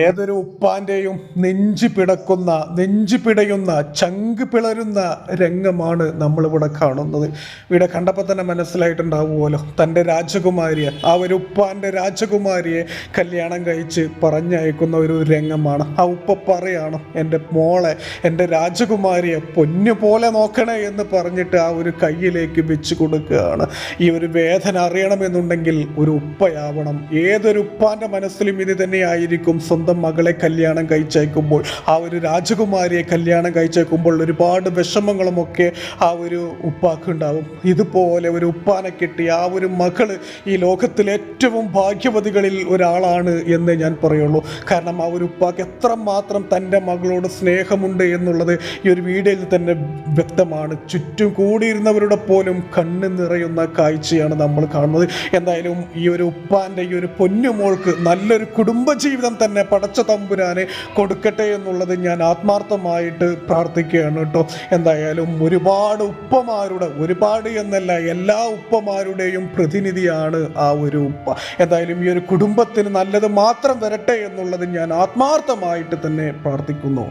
ഏതൊരു ഉപ്പാന്റെയും നെഞ്ചു പിടക്കുന്ന നെഞ്ചു പിടയുന്ന ചങ്ക് പിളരുന്ന രംഗമാണ് നമ്മളിവിടെ കാണുന്നത്. ഇവിടെ കണ്ടപ്പോൾ തന്നെ മനസ്സിലായിട്ടുണ്ടാവുമല്ലോ തന്റെ രാജകുമാരിയെ ആ ഒരു ഉപ്പാന്റെ രാജകുമാരിയെ കല്യാണം കഴിച്ച് പറഞ്ഞയക്കുന്ന ഒരു രംഗമാണ്. ആ ഉപ്പ പറയാണ് എന്റെ മോളെ എന്റെ രാജകുമാരിയെ പൊന്നു പോലെ നോക്കണേ എന്ന് പറഞ്ഞിട്ട് ആ ഒരു കയ്യിലേക്ക് വെച്ച് കൊടുക്കുകയാണ്. ഈ ഒരു വേദന അറിയണമെന്നുണ്ടെങ്കിൽ ഒരു ഉപ്പയാവണം. ഏതൊരു ഉപ്പാന്റെ മനസ്സിലും ഇത് തന്നെയായിരിക്കും സ്വന്തം മകളെ കല്യാണം കഴിച്ചയക്കുമ്പോൾ ആ ഒരു രാജകുമാരിയെ കല്യാണം കഴിച്ചയക്കുമ്പോൾ ഒരുപാട് വിഷമങ്ങളുമൊക്കെ ആ ഒരു ഉപ്പാക്ക് ഉണ്ടാവും ഇതുപോലെ ഒരു ഉപ്പാനെ കിട്ടി ആ ഒരു മകൾ ഈ ലോകത്തിലെ ഏറ്റവും ഭാഗ്യവതികളിൽ ഒരാളാണ് എന്ന് ഞാൻ പറയുള്ളൂ. കാരണം ആ ഒരു ഉപ്പാക്ക് എത്രമാത്രം തന്റെ മകളോട് സ്നേഹമുണ്ട് എന്നുള്ളത് ഈ ഒരു വീഡിയോയിൽ തന്നെ വ്യക്തമാണ്. ചുറ്റും കൂടിയിരുന്നവരുടെ പോലും കണ്ണ് നിറയുന്ന കാഴ്ചയാണ് നമ്മൾ കാണുന്നത്. എന്തായാലും ഈ ഒരു ഉപ്പാന്റെ ഈ ഒരു പൊന്നുമോൾക്ക് നല്ലൊരു കുടുംബജീവിതം തന്നെ പടച്ച തമ്പുരാനെ കൊടുക്കട്ടെ എന്നുള്ളത് ഞാൻ ആത്മാർത്ഥമായിട്ട് പ്രാർത്ഥിക്കുകയാണ് കേട്ടോ. എന്തായാലും ഒരുപാട് ഉപ്പമാരുടെ ഒരുപാട് എന്നല്ല എല്ലാ ഉപ്പമാരുടെയും പ്രതിനിധിയാണ് ആ ഒരു ഉപ്പ. എന്തായാലും ഈ ഒരു കുടുംബത്തിന് നല്ലത് മാത്രം വരട്ടെ എന്നുള്ളത് ഞാൻ ആത്മാർത്ഥമായിട്ട് തന്നെ പ്രാർത്ഥിക്കുന്നു.